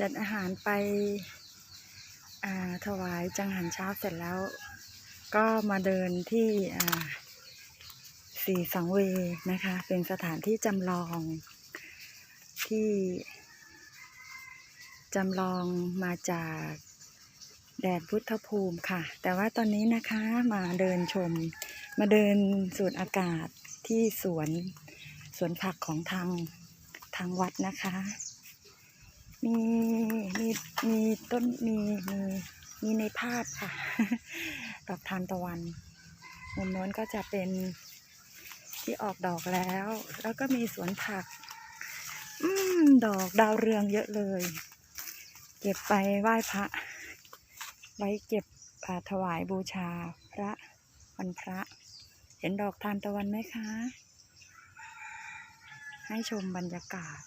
จัดอาหารไปถวายจังหันเช้าเสร็จแล้ว ก็มาเดินที่สี่สังเวนะคะ เป็นสถานที่จำลองที่จำลองมาจากแดนพุทธภูมิค่ะ แต่ว่าตอนนี้นะคะมาเดินชม มาเดินสูดอากาศที่สวนสวนผักของทางทางวัดนะคะ มีมีมีต้นมีมีมีในภาพค่ะ ดอกทานตะวันมุมโน้นก็จะเป็นที่ออกดอกแล้ว แล้วก็มีสวนผัก อืม ดอกดาวเรืองเยอะเลย เก็บไปไหว้พระ ไว้เก็บอ่าถวายบูชาพระวันพระ เห็นดอกทานตะวันไหมคะ ให้ชมบรรยากาศ